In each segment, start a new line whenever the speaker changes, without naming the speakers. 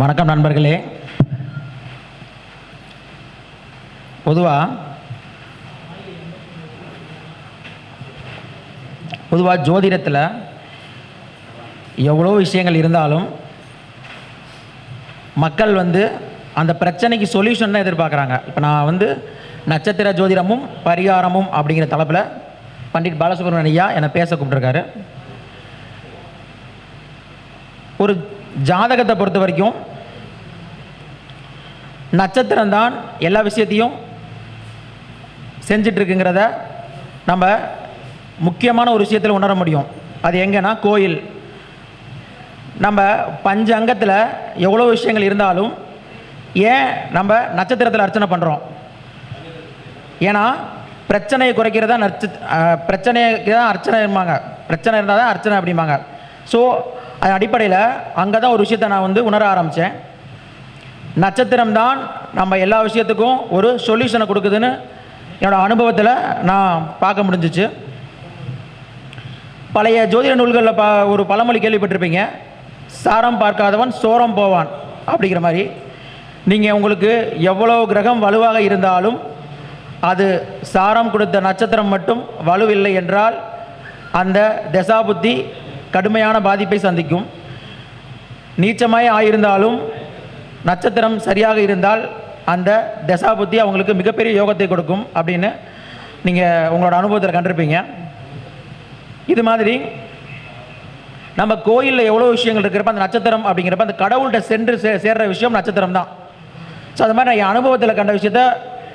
வணக்கம் நண்பர்களே. பொதுவாக பொதுவாக ஜோதிடத்தில் எவ்வளோ விஷயங்கள் இருந்தாலும் மக்கள் வந்து அந்த பிரச்சனைக்கு சொல்யூஷன் தான் எதிர்பார்க்குறாங்க. இப்போ நான் வந்து நட்சத்திர ஜோதிடமும் பரிகாரமும் அப்படிங்கிற தலைப்பில் பண்டிட் பாலசுப்ரமணியா என்னை பேச கூப்பிட்டுருக்காரு. ஒரு ஜாதகத்தை பொறுத்த வரைக்கும் நட்சத்திரம் தான் எல்லா விஷயத்தையும் செஞ்சிட்ருக்குங்கிறத நம்ம முக்கியமான ஒரு விஷயத்தில் உணர முடியும். அது எங்கன்னா கோயில். நம்ம பஞ்ச அங்கத்தில் எவ்வளோ விஷயங்கள் இருந்தாலும் ஏன் நம்ம நட்சத்திரத்தில் அர்ச்சனை பண்ணுறோம் ஏன்னா பிரச்சனையை குறைக்கிறதா நட்ச பிரச்சனைக்கு தான் அர்ச்சனை இருப்பாங்க பிரச்சனை இருந்தால் தான் அர்ச்சனை அப்படிம்பாங்க. ஸோ அதன் அடிப்படையில் அங்கே தான் ஒரு விஷயத்தை நான் வந்து உணர ஆரம்பித்தேன் நட்சத்திரம் தான் நம்ம எல்லா விஷயத்துக்கும் ஒரு சொல்யூஷனை கொடுக்குதுன்னு என்னோட அனுபவத்தில் நான் பார்க்க முடிஞ்சிச்சு. பழைய ஜோதிட நூல்களில் பா ஒரு பழமொழி கேள்விப்பட்டிருப்பீங்க. சாரம் பார்க்காதவன் சோரம் போவான் அப்படிங்கிற மாதிரி. நீங்கள் உங்களுக்கு எவ்வளோ கிரகம் வலுவாக இருந்தாலும் அது சாரம் கொடுத்த நட்சத்திரம் மட்டும் வலுவில்லை என்றால் அந்த தசாபுத்தி கடுமையான பாதிப்பை சந்திக்கும். நீச்சமாய் ஆயிருந்தாலும் நட்சத்திரம் சரியாக இருந்தால் அந்த தசாபுத்தி அவங்களுக்கு மிகப்பெரிய யோகத்தை கொடுக்கும் அப்படின்னு நீங்கள் உங்களோட அனுபவத்தில் கண்டிருப்பீங்க. இது மாதிரி நம்ம கோயிலில் எவ்வளோ விஷயங்கள் இருக்கிறப்ப அந்த நட்சத்திரம் அப்படிங்கிறப்ப அந்த கடவுள்கிட்ட சென்று சே சேர்ற விஷயம் நட்சத்திரம் தான். ஸோ அது மாதிரி நான் என் அனுபவத்தில் கண்ட விஷயத்த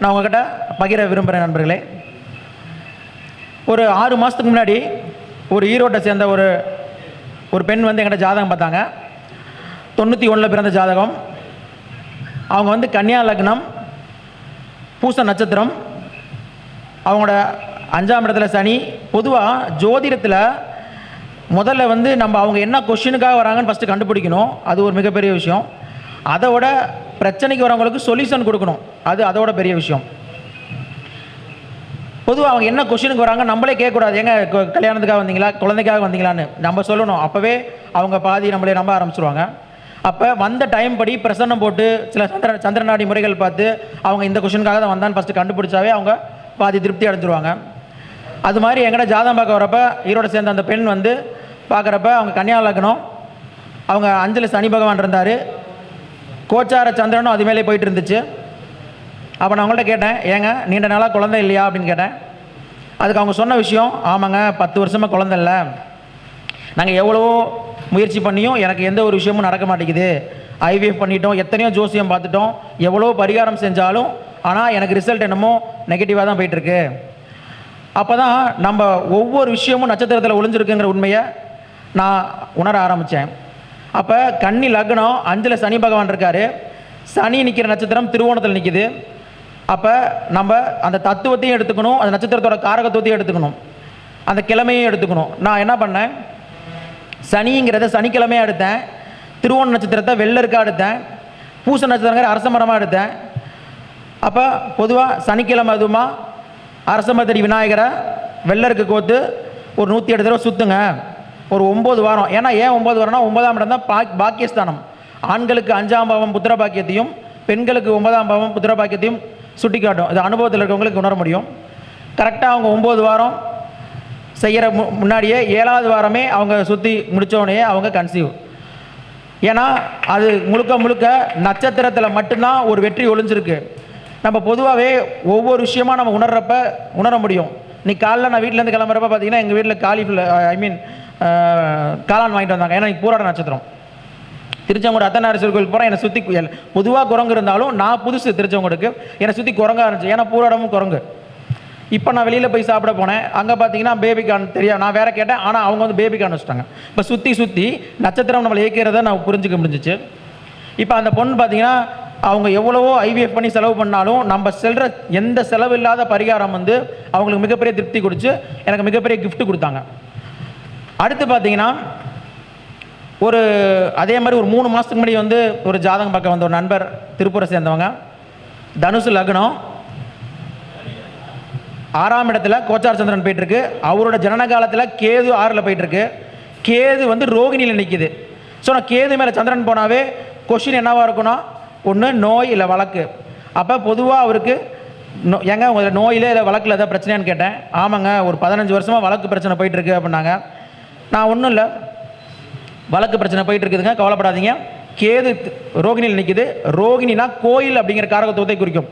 நான் உங்ககிட்ட பகிர விரும்புகிறேன் நண்பர்களே. ஒரு ஆறு மாதத்துக்கு முன்னாடி ஒரு ஈரோட்டை சேர்ந்த ஒரு ஒரு பெண் வந்து எங்கள்கிட்ட ஜாதகம் பார்த்தாங்க. தொண்ணூற்றி ஒன்றில் பிறந்த ஜாதகம். அவங்க வந்து கன்னியா லக்னம் பூச நட்சத்திரம். அவங்களோட அஞ்சாம் இடத்துல சனி. பொதுவாக ஜோதிடத்தில் முதல்ல வந்து நம்ம அவங்க என்ன கொஷினுக்காக வராங்கன்னு ஃபஸ்ட்டு கண்டுபிடிக்கணும். அது ஒரு மிகப்பெரிய விஷயம். அதோட பிரச்சனைக்கு வரவங்களுக்கு சொல்யூஷன் கொடுக்கணும். அது அதோட பெரிய விஷயம். பொதுவாக அவங்க என்ன கொஷினுக்கு வராங்க நம்மளே கேட்கக்கூடாது. எங்க கல்யாணத்துக்காக வந்தீங்களா? குழந்தைக்காக வந்தீங்களான்னு நம்ம சொல்லணும். அப்போவே அவங்க பாதி நம்மளே நம்ப ஆரம்பிச்சிருவாங்க. அப்போ வந்த டைம் படி பிரசன்னம் போட்டு சில சந்திர சந்திரநாடி முறைகள் பார்த்து அவங்க இந்த கொஷினுக்காக தான் வந்தான்னு ஃபஸ்ட்டு கண்டுபிடிச்சாவே அவங்க பாதி திருப்தி அடைஞ்சிருவாங்க. அது மாதிரி எங்கட ஜாதகம் பார்க்க வரப்ப ஈரோட சேர்ந்த அந்த பெண் வந்து பார்க்குறப்ப அவங்க கன்னியா லக்னம். அவங்க அஞ்சில் சனி பகவான் இருந்தார். கோச்சார சந்திரனும் அது மேலே போயிட்டு இருந்துச்சு. அப்போ நான் அவங்கள்ட்ட கேட்டேன் ஏங்க நீண்ட நாளாக குழந்தை இல்லையா? அப்படின்னு கேட்டேன். அதுக்கு அவங்க சொன்ன விஷயம் ஆமாங்க பத்து வருஷமாக குழந்தை இல்லை. நாங்கள் எவ்வளவோ முயற்சி பண்ணியும் எனக்கு எந்த ஒரு விஷயமும் நடக்க மாட்டேங்குது. ஐவிஎஃப் பண்ணிட்டோம் எத்தனையோ ஜோசியம் பார்த்துட்டோம் எவ்வளோ பரிகாரம் செஞ்சாலும் ஆனால் எனக்கு ரிசல்ட் என்னமோ நெகட்டிவாக தான் போயிட்டுருக்கு. அப்போ தான் நம்ம ஒவ்வொரு விஷயமும் நட்சத்திரத்தில் ஒளிஞ்சிருக்குங்கிற உண்மையை நான் உணர ஆரம்பித்தேன் அப்போ கன்னி லக்னம் அஞ்சில் சனி பகவான் இருக்கார். சனி நிற்கிற நட்சத்திரம் திருவோணத்தில் நிற்கிது அப்போ நம்ம அந்த தத்துவத்தையும் எடுத்துக்கணும் அந்த நட்சத்திரத்தோட காரகத்துவத்தையும் எடுத்துக்கணும். அந்த கிழமையும் எடுத்துக்கணும். நான் என்ன பண்ணேன்? சனிங்கிறத சனிக்கிழமையாக எடுத்தேன். திருவோண நட்சத்திரத்தை வெள்ளருக்காக எடுத்தேன். பூச நட்சத்திரங்கிற அரச மரமாக எடுத்தேன். அப்போ பொதுவாக சனிக்கிழமை அதுமா அரசமத்தடி விநாயகரை வெள்ளருக்கு கோத்து ஒரு நூற்றி எட்டு தடவை சுற்றுங்க ஒரு ஒம்பது வாரம். ஏன்னா ஏன் ஒம்பது வாரம்னா ஒன்பதாம் இடம் தான் பா பாக்கியஸ்தானம். ஆண்களுக்கு அஞ்சாம் பாவம் புத்திர பாக்கியத்தையும் பெண்களுக்கு ஒன்பதாம் பாவம் புத்திர பாக்கியத்தையும் சுட்டி காட்டும் அது அனுபவத்தில் இருக்கவங்களுக்கு உணர முடியும். கரெக்டாக அவங்க ஒம்பது வாரம் செய்கிற மு முன்னாடியே ஏழாவது வாரமே அவங்க சுற்றி முடித்தோடனே அவங்க கன்சீவ் ஏன்னா அது முழுக்க முழுக்க நட்சத்திரத்தில் மட்டும்தான் ஒரு வெற்றி ஒளிஞ்சிருக்கு. நம்ம பொதுவாகவே ஒவ்வொரு விஷயமாக நம்ம உணர்றப்ப உணர முடியும். நீ காலைல நான் வீட்டிலேருந்து கிளம்புறப்ப பார்த்தீங்கன்னா எங்கள் வீட்டில் காலிஃபில் ஐ மீன் காளான் வாங்கிட்டு வந்தாங்க. ஏன்னா இன்னைக்கு பூராட நட்சத்திரம். திருச்செங்கோடு அத்தனாரீஸ்வரர் கோயில் போகிறேன் என்னை சுற்றி பொதுவாக குரங்கு இருந்தாலும் நான் புதுசு திருச்செங்கோடுக்கு. என்னை சுற்றி குரங்காக இருந்துச்சு. ஏன்னா பூராடமும் குரங்கு. இப்போ நான் வெளியில் போய் சாப்பிட போனேன். அங்கே பார்த்தீங்கன்னா பேபிகான் தெரியாது. நான் வேற கேட்டேன். ஆனால் அவங்க வந்து பேபிகான் வச்சுட்டாங்க. இப்போ சுற்றி சுற்றி நட்சத்திரம் நம்மளை இயக்கிறத நான் புரிஞ்சுக்க முடிஞ்சிச்சு. இப்போ அந்த பொண்ணு பார்த்தீங்கன்னா அவங்க எவ்வளவோ ஐவிஎஃப் பண்ணி செலவு பண்ணாலும் நம்ம செல்ற எந்த செலவு இல்லாத பரிகாரம் வந்து அவங்களுக்கு மிகப்பெரிய திருப்தி கொடுத்து எனக்கு மிகப்பெரிய கிஃப்ட்டு கொடுத்தாங்க. அடுத்து பார்த்தீங்கன்னா ஒரு அதே மாதிரி ஒரு மூணு மாதத்துக்கு முன்னாடி வந்து ஒரு ஜாதகம் பார்க்க வந்த ஒரு நண்பர் திருப்பூரை சேர்ந்தவங்க. தனுசு லக்னம். ஆறாம் இடத்துல கோச்சார் சந்திரன் போயிட்டுருக்கு. அவரோட ஜனன காலத்தில் கேது ஆறில் போயிட்டுருக்கு. கேது வந்து ரோகிணியில் நிற்கிது ஸோ நான் கேது மேலே சந்திரன் போனாவே கொஷின் என்னவாக இருக்குன்னா ஒன்று நோய் இல்லை வழக்கு. அப்போ பொதுவாக அவருக்கு நோ ஏங்க உங்கள் நோயில் இல்லை வழக்கில் ஏதாவது பிரச்சனையான்னு கேட்டேன். ஆமாங்க ஒரு பதினஞ்சு வருஷமாக வழக்கு பிரச்சனை போயிட்டுருக்கு அப்படின்னாங்க. நான் ஒன்றும் இல்லை. வழக்கு பிரச்சனை போயிட்டு இருக்குதுங்க கவலைப்படாதீங்க. கேது ரோகிணியில் நிற்குது ரோகிணினா கோயில் அப்படிங்கிற காரகத்துவத்தை குறிக்கும்.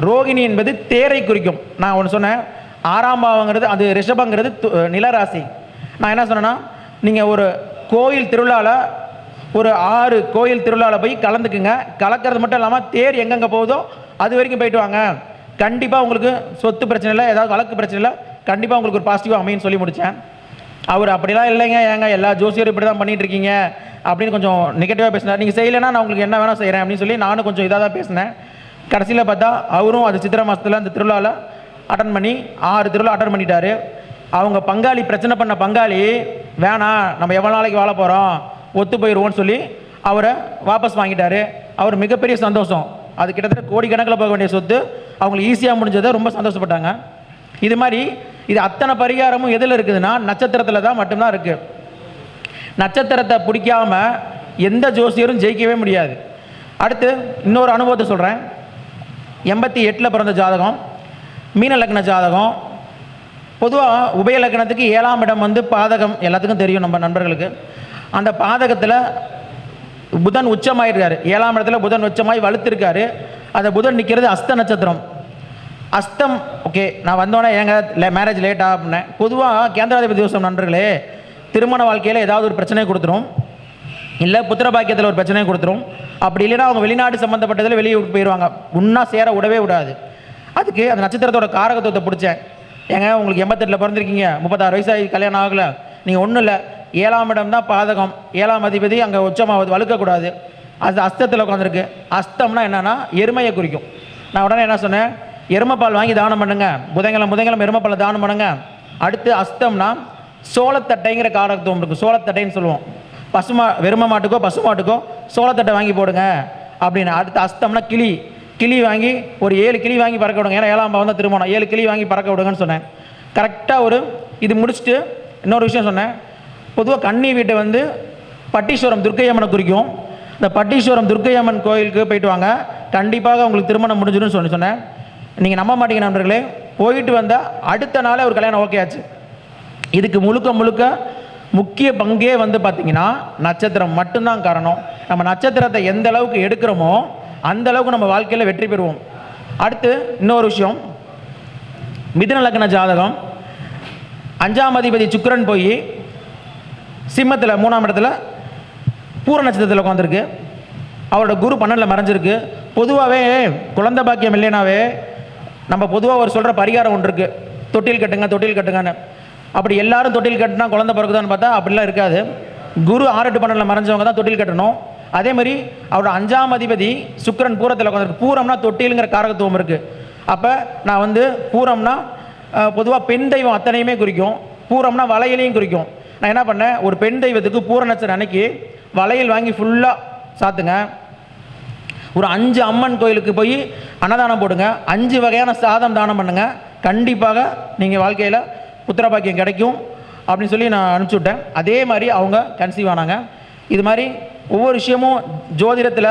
ரோகிணி என்பது தேரை குறிக்கும். நான் ஒன்று சொன்னேன். ஆறாம் பாவங்கிறது அது ரிஷபங்கிறது து- நிலராசி. நான் என்ன சொன்னேன்னா நீங்கள் ஒரு கோயில் திருவிழாவில் ஒரு ஆறு கோயில் திருவிழாவில் போய் கலந்துக்குங்க. கலக்கிறது மட்டும் இல்லாமல் தேர் எங்கெங்கே போகுதோ அது வரைக்கும் போயிட்டு வாங்க. கண்டிப்பாக உங்களுக்கு சொத்து பிரச்சனை இல்லை ஏதாவது வழக்கு பிரச்சனை இல்லை கண்டிப்பாக உங்களுக்கு ஒரு பாசிட்டிவாக அமைன்னு சொல்லி முடித்தேன் அவர் அப்படிலாம் இல்லைங்க. ஏங்க எல்லா ஜோசியரும் இப்படி தான் பண்ணிட்டு இருக்கீங்க அப்படின்னு கொஞ்சம் நெகட்டிவாக பேசினார். நீங்கள் செய்யலைன்னா நான் உங்களுக்கு என்ன வேணால் செய்கிறேன் அப்படின்னு சொல்லி நானும் கொஞ்சம் இதாக தான் பேசினேன். கடைசியில் பார்த்தா அவரும் அது சித்திரை மாதத்தில் அந்த திருவிழாவில் அட்டன் பண்ணி ஆறு திருவிழா அட்டன் பண்ணிட்டாரு. அவங்க பங்காளி பிரச்சனை பண்ண பங்காளி வேணாம் நம்ம எவ்வளோ நாளைக்கு வாழ போகிறோம் ஒத்து போயிடுவோம்னு சொல்லி அவரை வாபஸ் வாங்கிட்டாரு. அவர் மிகப்பெரிய சந்தோஷம். அது கிட்டத்தட்ட கோடிக்கணக்கில் போக வேண்டிய சொத்து. அவங்களுக்கு ஈஸியாக முடிஞ்சதை ரொம்ப சந்தோஷப்பட்டாங்க. இது மாதிரி இது அத்தனை பரிகாரமும் எதில் இருக்குதுன்னா நட்சத்திரத்தில் தான் மட்டும்தான் இருக்குது நட்சத்திரத்தை பிடிக்காமல் எந்த ஜோசியரும் ஜெயிக்கவே முடியாது. அடுத்து இன்னொரு அனுபவத்தை சொல்கிறேன் எண்பத்தி எட்டில் பிறந்த ஜாதகம் மீன லக்ன ஜாதகம். பொதுவாக உபய லக்னத்துக்கு ஏழாம் இடம் வந்து பாதகம் எல்லாத்துக்கும் தெரியும் நம்ம நண்பர்களுக்கு. அந்த பாதகத்தில் புதன் உச்சமாயிருக்காரு. ஏழாம் இடத்துல புதன் உச்சமாய் வலுத்திருக்காரு. அந்த புதன் நிற்கிறது அஸ்த நட்சத்திரம். அஸ்தம் ஓகே நான் வந்தோடனே ஏங்க மேரேஜ் லேட்டா அப்படின்னேன் பொதுவாக கேந்திராதிபதி தோஷம் நண்பர்களே திருமண வாழ்க்கையில் ஏதாவது ஒரு பிரச்சனை கொடுத்துரும். இல்லை புத்திர பாக்கியத்தில் ஒரு பிரச்சனையை கொடுத்துரும். அப்படி இல்லைன்னா அவங்க வெளிநாடு சம்மந்தப்பட்டதில் வெளியே விட்டு போயிடுவாங்க உன்னா சேர விடவே விடாது. அதுக்கு அந்த நட்சத்திரத்தோட காரகத்துவத்தை பிடிச்சேன். ஏங்க உங்களுக்கு எண்பத்தெட்டில் பிறந்திருக்கீங்க முப்பத்தாறு வயசாகி கல்யாணம் ஆகலை. நீங்கள் ஒன்றும் இல்லை. ஏழாம் இடம் தான் பாதகம். ஏழாம் அதிபதி அங்கே உச்சமாவது வலுக்கக்கூடாது அது அஸ்தத்தில் உட்காந்துருக்கு அஸ்தம்னா என்னென்னா எருமையை குறிக்கும். நான் உடனே என்ன சொன்னேன்? எருமைப்பால் வாங்கி தானம் பண்ணுங்க. புதன்கிழமை புதன்கிழமை எருமப்பால் தானம் பண்ணுங்க. அடுத்து அஸ்தம்னா சோளத்தட்டைங்கிற காரத்துவம் இருக்கும் சோளத்தட்டைன்னு சொல்லுவோம். பசுமா வெறும மாட்டுக்கோ பசு மாட்டுக்கோ சோளத்தட்டை வாங்கி போடுங்க அப்படின்னு. அடுத்து அஸ்தம்னா கிளி. கிளி வாங்கி ஒரு ஏழு கிளி வாங்கி பறக்க விடுங்க. ஏன்னா ஏழாம் பாவம் தான் திருமணம். ஏழு கிளி வாங்கி பறக்க விடுங்கன்னு சொன்னேன். கரெக்டாக ஒரு இது முடிச்சுட்டு இன்னொரு விஷயம் சொன்னேன். பொதுவாக கன்னி வீட்டை வந்து பட்டீஸ்வரம் துர்க்கையம்மனை குறிக்கும். இந்த பட்டீஸ்வரம் துர்க்கையம்மன் கோயிலுக்கு போயிட்டு வாங்க. கண்டிப்பாக உங்களுக்கு திருமணம் முடிஞ்சிடும் சொல்லி சொன்னேன். நீங்கள் நம்ப மாட்டீங்க நண்பர்களே. போயிட்டு வந்தால் அடுத்த நாளே ஒரு கல்யாணம் ஓகே ஆச்சு. இதுக்கு முழுக்க முழுக்க முக்கிய பங்கே வந்து பார்த்தீங்கன்னா நட்சத்திரம் மட்டும்தான் காரணம். நம்ம நட்சத்திரத்தை எந்த அளவுக்கு எடுக்கிறோமோ அந்த அளவுக்கு நம்ம வாழ்க்கையில் வெற்றி பெறுவோம். அடுத்து இன்னொரு விஷயம். மிதுன லக்ன ஜாதகம். அஞ்சாம் அதிபதி சுக்கரன் போய் சிம்மத்தில் மூணாம் இடத்துல பூர நட்சத்திரத்தில் உட்காந்துருக்கு அவரோட குரு பன்னெண்டில் மறைஞ்சிருக்கு. பொதுவாகவே குழந்தை பாக்கியம் இல்லைனாவே நம்ம பொதுவாக ஒரு சொல்கிற பரிகாரம் ஒன்று இருக்குது தொட்டில் கட்டுங்க தொட்டில் கட்டுங்கன்னு. அப்படி எல்லாரும் தொட்டில் கட்டினா குழந்தை பிறகுதான்னு பார்த்தா அப்படிலாம் இருக்காது. குரு ஆரட்டு எட்டு பன்னெண்டில் மறைஞ்சவங்க தான் தொட்டில் கட்டணும். அதே மாதிரி அவரோட அஞ்சாம் அதிபதி சுக்கிரன் பூரத்தில் உட்காந்துருக்கு பூரம்னா தொட்டிலுங்கிற காரகத்துவம் இருக்குது அப்போ நான் வந்து பூரம்னா பொதுவாக பெண் தெய்வம் அத்தனையுமே குறிக்கும். பூரம்னா வளையலையும் குறிக்கும். நான் என்ன பண்ணேன்? ஒரு பெண் தெய்வத்துக்கு பூர நட்சத்திரம் அன்னைக்கு வளையல் வாங்கி ஃபுல்லாக சாத்துங்க. ஒரு அஞ்சு அம்மன் கோயிலுக்கு போய் அன்னதானம் போடுங்க. அஞ்சு வகையான சாதம் தானம் பண்ணுங்கள் கண்டிப்பாக நீங்கள் வாழ்க்கையில் புத்திரபாக்கியம் கிடைக்கும் அப்படின்னு சொல்லி நான் அனுப்பிச்சி விட்டேன். அதே மாதிரி அவங்க கன்சீவ் ஆனாங்க. இது மாதிரி ஒவ்வொரு விஷயமும் ஜோதிடத்தில்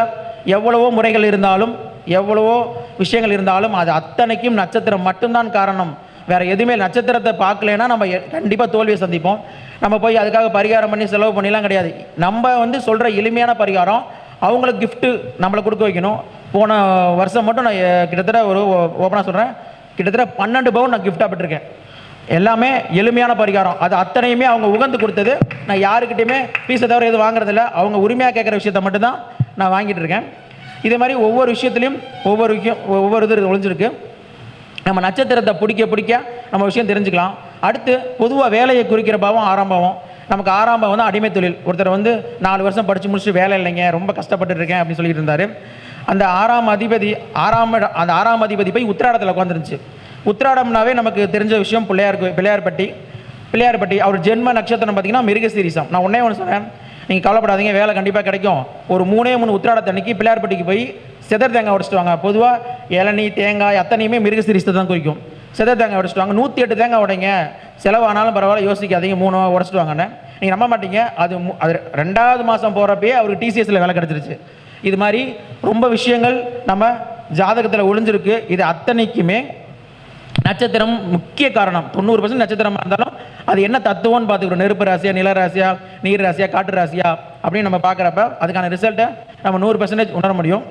எவ்வளவோ முறைகள் இருந்தாலும் எவ்வளவோ விஷயங்கள் இருந்தாலும் அது அத்தனைக்கும் நட்சத்திரம் மட்டும்தான் காரணம். வேறு எதுவுமே நட்சத்திரத்தை பார்க்கலன்னா நம்ம கண்டிப்பாக தோல்வியை சந்திப்போம். நம்ம போய் அதுக்காக பரிகாரம் பண்ணி செலவு பண்ணிலாம் கிடையாது. நம்ம வந்து சொல்கிற எளிமையான பரிகாரம் அவங்களுக்கு கிஃப்ட்டு நம்மளை கொடுக்க வைக்கணும். போன வருஷம் மட்டும் நான் கிட்டத்தட்ட ஒரு ஓப்பனாக சொல்கிறேன் கிட்டத்தட்ட பன்னெண்டு பவுன் நான் கிஃப்டாக பெற்றிருக்கேன். எல்லாமே எளிமையான பரிகாரம். அது அத்தனையுமே அவங்க உகந்து கொடுத்தது. நான் யாருக்கிட்டையுமே ஃபீஸை தவிர எதுவும் வாங்குறதில்ல. அவங்க உரிமையாக கேட்குற விஷயத்த மட்டும்தான் நான் வாங்கிட்டு இருக்கேன். இதே மாதிரி ஒவ்வொரு விஷயத்துலையும் ஒவ்வொரு விஷயம் ஒவ்வொரு இது ஒழிஞ்சிருக்கு நம்ம நட்சத்திரத்தை பிடிக்க பிடிக்க நம்ம விஷயம் தெரிஞ்சுக்கலாம். அடுத்து பொதுவாக வேலையை குறிக்கிற பாவம் ஆரம்பம் நமக்கு ஆறாம் பாவம் வந்து அடிமை தொழில். ஒருத்தர் வந்து நாலு வருஷம் படித்து முடிச்சுட்டு வேலை இல்லைங்க ரொம்ப கஷ்டப்பட்டு இருக்கேன் அப்படின்னு சொல்லிட்டு இருந்தார். அந்த ஆறாம் அதிபதி ஆறாம் அந்த ஆறாம் அதிபதி போய் உத்திராடத்தில் உட்காந்துருந்துச்சு உத்திராடம்னாவே நமக்கு தெரிஞ்ச விஷயம் பிள்ளையார் கோ- பிள்ளையார்பட்டி. பிள்ளையார்பட்டி அவர் ஜென்ம நட்சத்திரம் பார்த்தீங்கன்னா மிருகசீரிசம். நான் ஒன்றே ஒன்று சொன்னேன் நீங்கள் கவலைப்படாதீங்க வேலை கண்டிப்பாக கிடைக்கும். ஒரு மூணே மூணு உத்திராடத்தன்னைக்கு பிள்ளையார்பட்டிக்கு போய் செதர் தேங்காய் உடச்சிட்டு வாங்க. பொதுவாக இளநீ தேங்காய் அத்தனையுமே மிருகசீரிசத்தை தான் குறிக்கும் செதர் தேங்காய் உடைச்சிட்டு வாங்க. நூற்றி எட்டு தேங்காய் உடைங்க. செலவானாலும் பரவாயில்ல யோசிக்காதீங்க மூணு உடச்சிட்டு வாங்கண்ணே நீங்கள் நம்ப மாட்டீங்க. அது மு- அது ரெண்டாவது மாதம் போகிறப்பயே அவருக்கு டிசிஎஸ்சில் வேலை கிடச்சிருச்சு. இது மாதிரி ரொம்ப விஷயங்கள் நம்ம ஜாதகத்தில் ஒளிஞ்சிருக்கு. இது அத்தனைக்குமே நட்சத்திரம் முக்கிய காரணம். தொண்ணூறு பர்சன்ட் நட்சத்திரமாக இருந்தாலும் அது என்ன தத்துவம்னு பார்த்துக்கிறோம். நெருப்பு ராசியா நில ராசியா நீர் ராசியா காட்டு ராசியா அப்படின்னு நம்ம பார்க்குறப்ப அதுக்கான ரிசல்ட்டை நம்ம நூறு பர்சன்டேஜ் உணர முடியும்.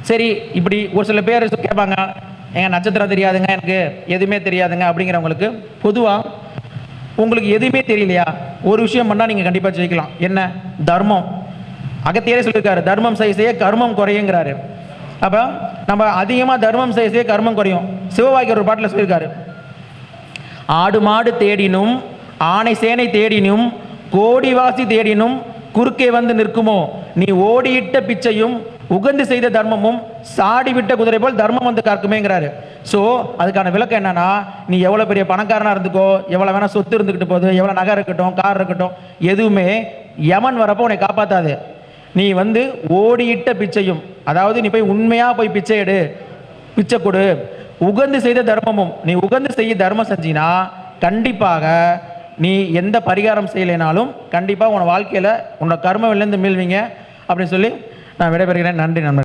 சரி இப்படி ஒரு சில பேர் கேட்பாங்க எங்க நட்சத்திரம் தெரியாதுங்க எனக்கு எதுவுமே தெரியாதுங்க அப்படிங்கிறவங்களுக்கு பொதுவாக உங்களுக்கு எதுவுமே தெரியலையா? ஒரு விஷயம் பண்ணால் நீங்கள் கண்டிப்பாக ஜெயிக்கலாம். என்ன? தர்மம். அகத்தியரே சொல்லியிருக்காரு தர்மம் செய்ய கர்மம் குறையுங்கிறாரு. அப்போ நம்ம அதிகமாக தர்மம் செய்ய கர்மம் குறையும். சிவவாக்கியர் ஒரு பாட்டில் சொல்லியிருக்காரு ஆடு மாடு தேடினும் ஆனை சேனை தேடினும் கோடிவாசி தேடினும் குறுக்கே வந்து நிற்குமோ? நீ ஓடியிட்ட பிச்சையும் உகந்து செய்த தர்மமும் சாடி விட்ட குதிரை போல் தர்மம் வந்து காக்குமேங்கிறாரு ஸோ அதுக்கான விளக்கம் என்னன்னா நீ எவ்வளோ பெரிய பணக்காரனாக இருந்துக்கோ எவ்வளோ வேணால் சொத்து இருந்துக்கிட்டு போகுது எவ்வளோ நகை இருக்கட்டும் கார் இருக்கட்டும் எதுவுமே யமன் வரப்போ உன்னை காப்பாற்றாது நீ வந்து ஓடியிட்ட பிச்சையும் அதாவது நீ போய் உண்மையாக போய் பிச்சை எடு பிச்சை கொடு. உகந்து செய்த தர்மமும் நீ உகந்து செய்ய தர்மம் செஞ்சினா கண்டிப்பாக நீ எந்த பரிகாரம் செய்யலைனாலும் கண்டிப்பாக உன் வாழ்க்கையில் உன்னோட கர்மவிலேருந்து மீள்வீங்க அப்படின்னு சொல்லி நான் விடைபெறுகிறேன். நன்றி நண்பர்